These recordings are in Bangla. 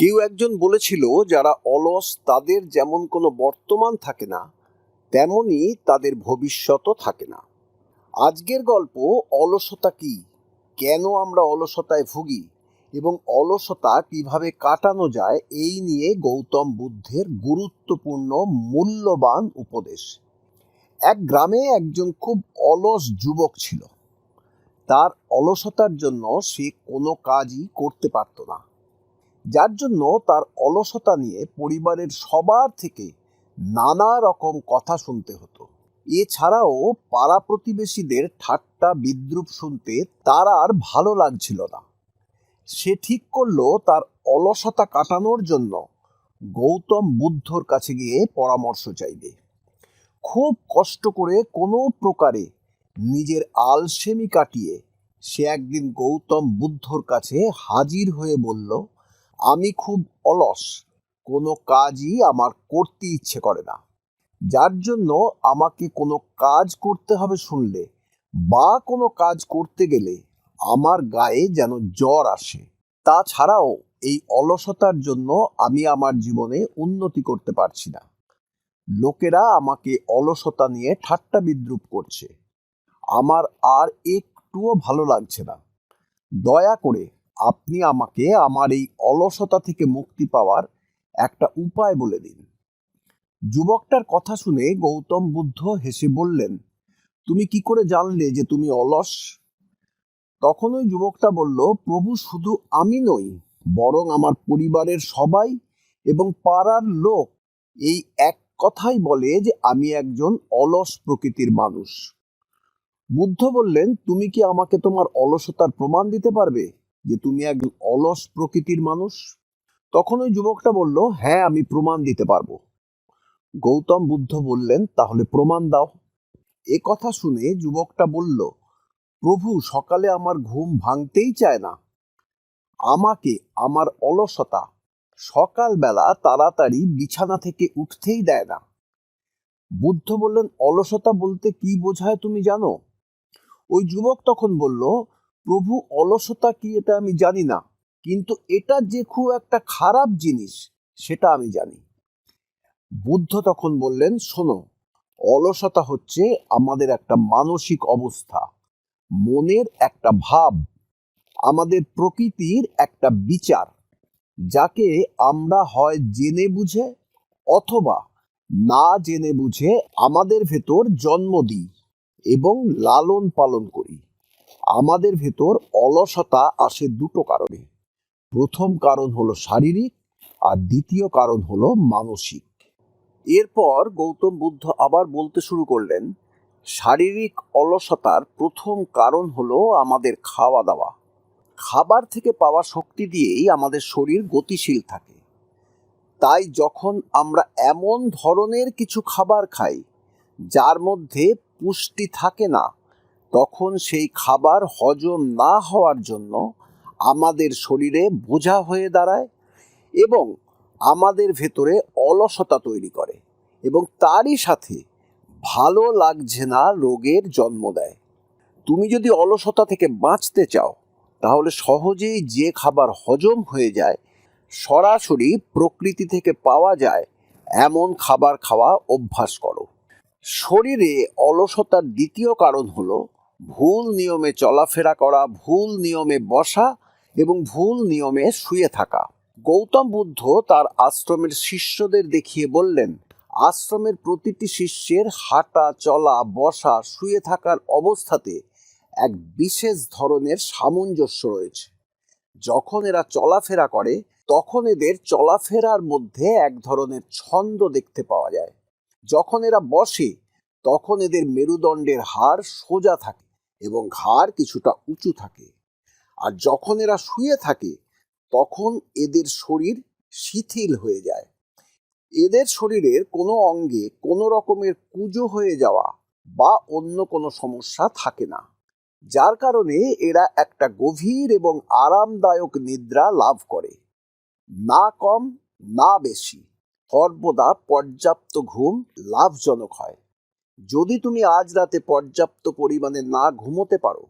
কেউ একজন বলেছিল, যারা অলস, তাদের যেমন কোনো বর্তমান থাকে না, তেমনি তাদের ভবিষ্যতও থাকে না। আজকের গল্প, অলসতা কি? কেন আমরা অলসতায় ভুগি? এবং অলসতা কীভাবে কাটানো যায়? এই নিয়ে গৌতম বুদ্ধের গুরুত্বপূর্ণ, মূল্যবান উপদেশ। এক গ্রামে একজন খুব অলস যুবক ছিল। তার অলসতার জন্য সে কোনো কাজই করতে পারত না। যার জন্য তার অলসতা নিয়ে পরিবারের সবার থেকে নানা রকম কথা শুনতে হতো। এছাড়াও পাড়া প্রতিবেশীদের ঠাট্টা বিদ্রুপ শুনতে তার আর ভালো লাগছিল না। সে ঠিক করল তার অলসতা কাটানোর জন্য গৌতম বুদ্ধর কাছে গিয়ে পরামর্শ চাইবে। খুব কষ্ট করে কোনো প্রকারে নিজের আলসেমি কাটিয়ে সে একদিন গৌতম বুদ্ধর কাছে হাজির হয়ে বলল আমি খুব অলস। কোনো কাজই আমার করতে ইচ্ছে করে না। যার জন্য আমাকে কোনো কাজ করতে হবে শুনলে বা কোনো কাজ করতে গেলে আমার গায়ে যেন জ্বর আসে। তাছাড়াও এই অলসতার জন্য আমি আমার জীবনে উন্নতি করতে পারছি না। লোকেরা আমাকে অলসতা নিয়ে ঠাট্টা বিদ্রুপ করছে। আমার আর একটুও ভালো লাগছে না। দয়া করে আপনি আমাকে আমার এই অলসতা থেকে মুক্তি পাওয়ার একটা উপায় বলে দিন। যুবকটার কথা শুনে গৌতম বুদ্ধ হেসে বললেন, তুমি কি করে জানলে যে তুমি অলস? তখন ওই যুবকটা বলল, প্রভু শুধু আমি নই, বরং আমার পরিবারের সবাই এবং পাড়ার লোক এই এক কথাই বলে যে আমি একজন অলস প্রকৃতির মানুষ। বুদ্ধ বললেন, তুমি কি আমাকে তোমার অলসতার প্রমাণ দিতে পারবে? যে তুমি এক অলস প্রকৃতির মানুষ। তখন ওই যুবকটা বলল হ্যাঁ আমি প্রমাণ দিতে পারব। গৌতম বুদ্ধ বললেন, তাহলে প্রমাণ দাও। এ কথা শুনে যুবকটা বলল, প্রভু, সকালে আমার ঘুম ভাঙতেই চায় না। আমাকে আমার অলসতা সকালবেলা তাড়াতাড়ি বিছানা থেকে উঠতেই দেয় না। বুদ্ধ বললেন, অলসতা বলতে কি বোঝায় তুমি জানো? ওই যুবক তখন বলল প্রভু অলসতা কি এটা আমি জানি না, কিন্তু এটা যে খুব একটা খারাপ জিনিস, সেটা আমি জানি। বুদ্ধ তখন বললেন, শোনো, অলসতা হচ্ছে আমাদের একটা মানসিক অবস্থা, মনের একটা ভাব, আমাদের প্রকৃতির একটা বিচার, যাকে আমরা হয় জেনে বুঝে অথবা না জেনে বুঝে আমাদের ভেতর জন্ম দিই এবং লালন পালন করি। আমাদের ভেতর অলসতা আসে দুটো কারণে। প্রথম কারণ হলো শারীরিক আর দ্বিতীয় কারণ হলো মানসিক। এরপর গৌতম বুদ্ধ আবার বলতে শুরু করলেন, শারীরিক অলসতার প্রথম কারণ হলো আমাদের খাওয়া দাওয়া খাবার থেকে পাওয়া শক্তি দিয়েই আমাদের শরীর গতিশীল থাকে। তাই যখন আমরা এমন ধরনের কিছু খাবার খাই, যার মধ্যে পুষ্টি থাকে না তখন সেই খাবার হজম না হওয়ার জন্য আমাদের শরীরে বোঝা হয়ে দাঁড়ায় এবং আমাদের ভেতরে অলসতা তৈরি করে এবং তারই সাথে ভালো লাগছে না রোগের জন্ম দেয়। তুমি যদি অলসতা থেকে বাঁচতে চাও, তাহলে সহজেই যে খাবার হজম হয়ে যায়, সরাসরি প্রকৃতি থেকে পাওয়া যায় এমন খাবার খাওয়া অভ্যাস করো। শরীরে অলসতার দ্বিতীয় কারণ হলো ভুল নিয়মে চলাফেরা করা, ভুল নিয়মে বসা এবং ভুল নিয়মে শুয়ে থাকা। গৌতম বুদ্ধ তার আশ্রমের শিষ্যদের দেখিয়ে বললেন, আশ্রমের প্রতিটি শিষ্যের হাঁটা, চলা, বসা, শুয়ে থাকার অবস্থাতে এক বিশেষ ধরনের সামঞ্জস্য রয়েছে। যখন এরা চলাফেরা করে, তখন এদের চলাফেরার মধ্যে এক ধরনের ছন্দ দেখতে পাওয়া যায়। যখন এরা বসে, তখন এদের মেরুদণ্ডের হার সোজা থাকে। এবং ঘাড় কিছুটা উঁচু থাকে। আর যখন এরা শুয়ে থাকে, তখন এদের শরীর শিথিল হয়ে যায়। এদের শরীরের কোনো অঙ্গে কোনো রকমের কুজো হয়ে যাওয়া বা অন্য কোনো সমস্যা থাকে না। যার কারণে এরা একটা গভীর এবং আরামদায়ক নিদ্রা লাভ করে। না কম, না বেশি। সর্বদা পর্যাপ্ত ঘুম লাভজনক হয়। যদি তুমি আজ রাতে পর্যাপ্ত পরিমাণে না ঘুমোতে পারো,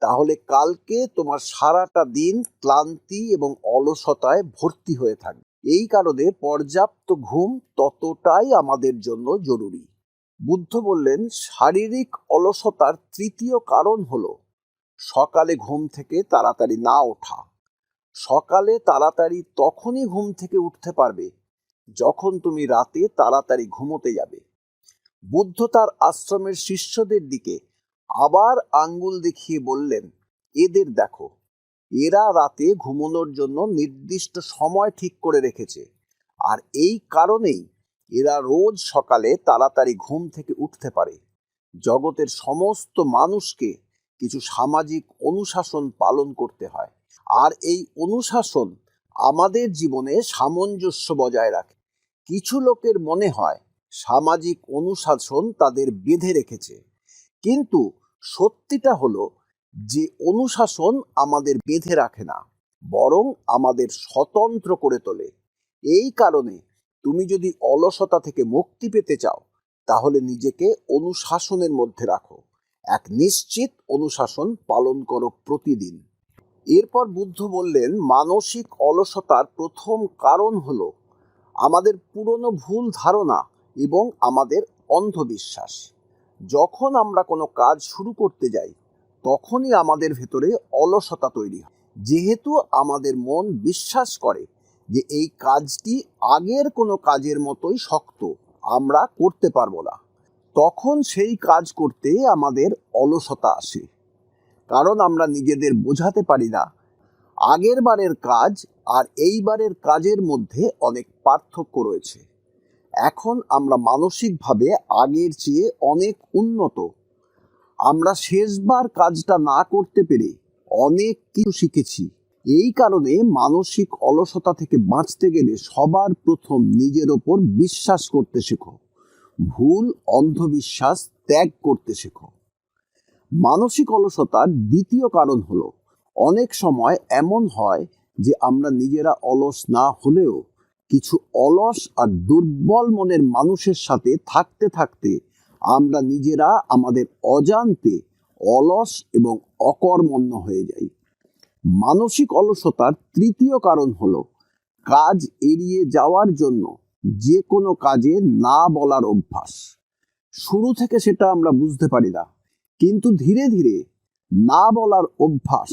তাহলে কালকে তোমার সারাটা দিন ক্লান্তি এবং অলসতায় ভর্তি হয়ে থাকবে। এই কারণে পর্যাপ্ত ঘুম ততটাই আমাদের জন্য জরুরি। বুদ্ধ বললেন, শারীরিক অলসতার তৃতীয় কারণ হল সকালে ঘুম থেকে তাড়াতাড়ি না ওঠা। সকালে তাড়াতাড়ি তখনই ঘুম থেকে উঠতে পারবে যখন তুমি রাতে তাড়াতাড়ি ঘুমোতে যাবে। বুদ্ধ তার আশ্রমের শিষ্যদের দিকে আবার আঙ্গুল দেখিয়ে বললেন, এদের দেখো, এরা রাতে ঘুমানোর জন্য নির্দিষ্ট সময় ঠিক করে রেখেছে। আর এই কারণেই এরা রোজ সকালে তাড়াতাড়ি ঘুম থেকে উঠতে পারে। জগতের সমস্ত মানুষকে কিছু সামাজিক অনুশাসন পালন করতে হয়। আর এই অনুশাসন আমাদের জীবনে সামঞ্জস্য বজায় রাখে। কিছু লোকের মনে হয় সামাজিক অনুশাসন তাদের বেঁধে রেখেছে। কিন্তু সত্যিটা হলো যে অনুশাসন আমাদের বেঁধে রাখে না, বরং আমাদের স্বতন্ত্র করে তোলে। এই কারণে তুমি যদি অলসতা থেকে মুক্তি পেতে চাও, তাহলে নিজেকে অনুশাসনের মধ্যে রাখো। এক নিশ্চিত অনুশাসন পালন করো প্রতিদিন। এরপর বুদ্ধ বললেন, মানসিক অলসতার প্রথম কারণ হলো আমাদের পুরনো ভুল ধারণা এবং আমাদের অন্ধবিশ্বাস। যখন আমরা কোনো কাজ শুরু করতে যাই, তখনই আমাদের ভেতরে অলসতা তৈরি হয়। যেহেতু আমাদের মন বিশ্বাস করে যে এই কাজটি আগের কোনো কাজের মতোই শক্ত, আমরা করতে পারব না, তখন সেই কাজ করতে আমাদের অলসতা আসে। কারণ আমরা নিজেদের বোঝাতে পারি না, আগের বারের কাজ আর এইবারের কাজের মধ্যে অনেক পার্থক্য রয়েছে। এখন আমরা মানসিকভাবে আগের চেয়ে অনেক উন্নত। আমরা শেষবার কাজটা না করতে পেরে অনেক কিছু শিখেছি। এই কারণে মানসিক অলসতা থেকে বাঁচতে গেলে সবার প্রথম নিজের ওপর বিশ্বাস করতে শেখো। ভুল অন্ধবিশ্বাস ত্যাগ করতে শেখো। মানসিক অলসতার দ্বিতীয় কারণ হলো, অনেক সময় এমন হয় যে আমরা নিজেরা অলস না হলেও কিছু অলস আর দুর্বল মনের মানুষের সাথে থাকতে থাকতে আমরা নিজেরা আমাদের অজান্তে অলস এবং অকর্মণ্য হয়ে যাই। মানসিক অলসতার তৃতীয় কারণ হলো কাজ এড়িয়ে যাওয়ার জন্য যে কোনো কাজে না বলার অভ্যাস। শুরু থেকে সেটা আমরা বুঝতে পারি না, কিন্তু ধীরে ধীরে না বলার অভ্যাস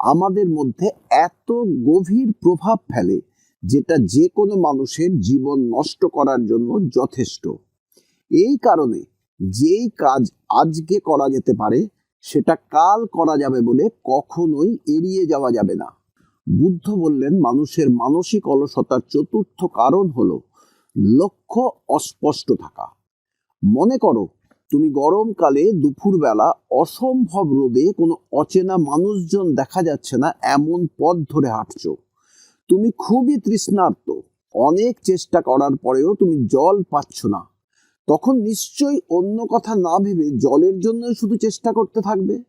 আমাদের মধ্যে এত গভীর প্রভাব ফেলে যেটা যে কোনো মানুষের জীবন নষ্ট করার জন্য যথেষ্ট। এই কারণে যেই কাজ আজকে করা যেতে পারে, সেটা কাল করা যাবে বলে কখনোই এড়িয়ে যাওয়া যাবে না। বুদ্ধ বললেন, মানুষের মানসিক অলসতার চতুর্থ কারণ হলো লক্ষ্য অস্পষ্ট থাকা। মনে করো, তুমি গরমকালে দুপুরবেলা অসম্ভব রোদে কোনো অচেনা মানুষজন দেখা যাচ্ছে না, এমন পথ ধরে হাঁটছো। তুমি খুবই তৃষ্ণার্ত। অনেক চেষ্টা করার পরেও তুমি জল পাচ্ছ না। তখন নিশ্চয়ই অন্য কথা না ভেবে জলের জন্যই শুধু চেষ্টা করতে থাকবে।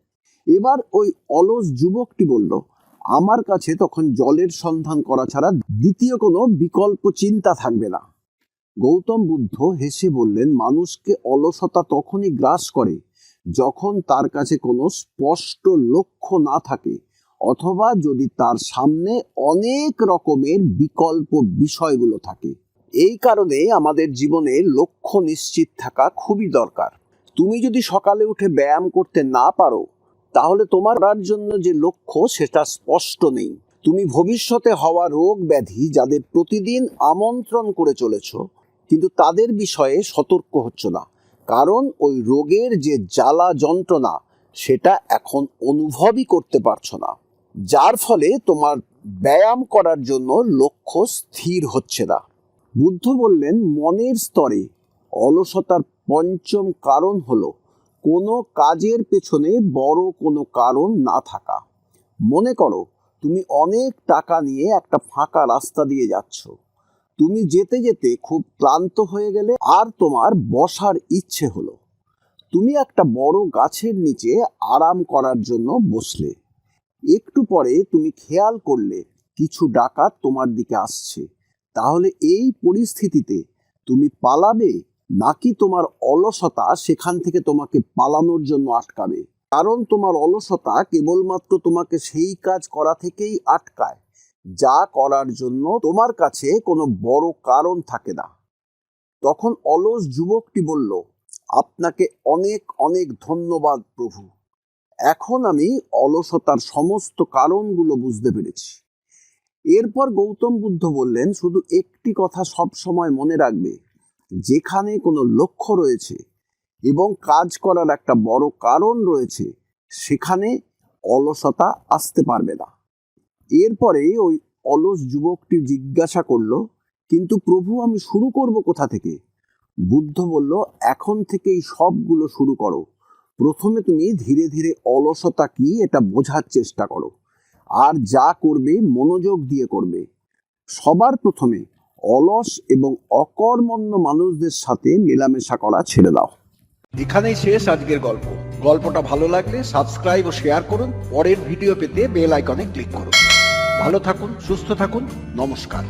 এবার ওই অলস যুবকটি বলল, আমার কাছে তখন জলের সন্ধান করা ছাড়া দ্বিতীয় কোনো বিকল্প চিন্তা থাকবে না। গৌতম বুদ্ধ হেসে বললেন, মানুষকে অলসতা তখনই গ্রাস করে যখন তার কাছে কোনো স্পষ্ট লক্ষ্য না থাকে। অথবা যদি তার সামনে অনেক রকমের বিকল্প বিষয়গুলো থাকে। এই কারণে আমাদের জীবনে লক্ষ্য নিশ্চিত থাকা খুবই দরকার। তুমি যদি সকালে উঠে ব্যায়াম করতে না পারো, তাহলে তোমার জন্য যে লক্ষ্য, সেটা স্পষ্ট নেই। তুমি ভবিষ্যতে হওয়া রোগ ব্যাধি যাদের প্রতিদিন আমন্ত্রণ করে চলেছ, কিন্তু তাদের বিষয়ে সতর্ক হচ্ছ না। কারণ ওই রোগের যে জ্বালা যন্ত্রণা, সেটা এখন অনুভবই করতে পারছ না। যার ফলে তোমার ব্যায়াম করার জন্য লক্ষ্য স্থির হচ্ছে না। বুদ্ধ বললেন, মনের স্তরে অলসতার পঞ্চম কারণ হলো কোনো কাজের পেছনে বড় কোনো কারণ না থাকা। মনে করো, তুমি অনেক টাকা নিয়ে একটা ফাঁকা রাস্তা দিয়ে যাচ্ছ। তুমি যেতে যেতে খুব ক্লান্ত হয়ে গেলে আর তোমার বসার ইচ্ছে হলো। তুমি একটা বড় গাছের নিচে আরাম করার জন্য বসলে। একটু পরে তুমি খেয়াল করলে কিছু ডাকাত তোমার দিকে আসছে। তাহলে এই পরিস্থিতিতে তুমি পালাবে নাকি তোমার অলসতা সেখান থেকে তোমাকে পালানোর জন্য আটকাবে? কারণ তোমার অলসতা কেবলমাত্র তোমাকে সেই কাজ করা থেকেই আটকায়, যা করার জন্য তোমার কাছে কোনো বড় কারণ থাকে না। তখন অলস যুবকটি বলল, আপনাকে অনেক অনেক ধন্যবাদ প্রভু। এখন আমি অলসতার সমস্ত কারণগুলো বুঝতে পেরেছি। এরপর গৌতম বুদ্ধ বললেন, শুধু একটি কথা সব সময় মনে রাখবে, যেখানে কোনো লক্ষ্য রয়েছে এবং কাজ করার একটা বড় কারণ রয়েছে, সেখানে অলসতা আসতে পারবে না। এরপরে ওই অলস যুবকটি জিজ্ঞাসা করল, কিন্তু প্রভু, আমি শুরু করব কোথা থেকে? বুদ্ধ বলল, এখন থেকেই সবগুলো শুরু করো প্রথমে তুমি ধীরে ধীরে অলসতা কি এটা বোঝার চেষ্টা করো। আর যা করবে মনোযোগ দিয়ে করবে। সবার প্রথমে অলস এবং অকর্মণ্য মানুষদের সাথে মেলামেশা করা ছেড়ে দাও। এখানেই শেষ আজকের গল্প। গল্পটা ভালো লাগলে সাবস্ক্রাইব ও শেয়ার করুন। পরের ভিডিও পেতে বেল আইকনে ক্লিক করুন। ভালো থাকুন, সুস্থ থাকুন। নমস্কার।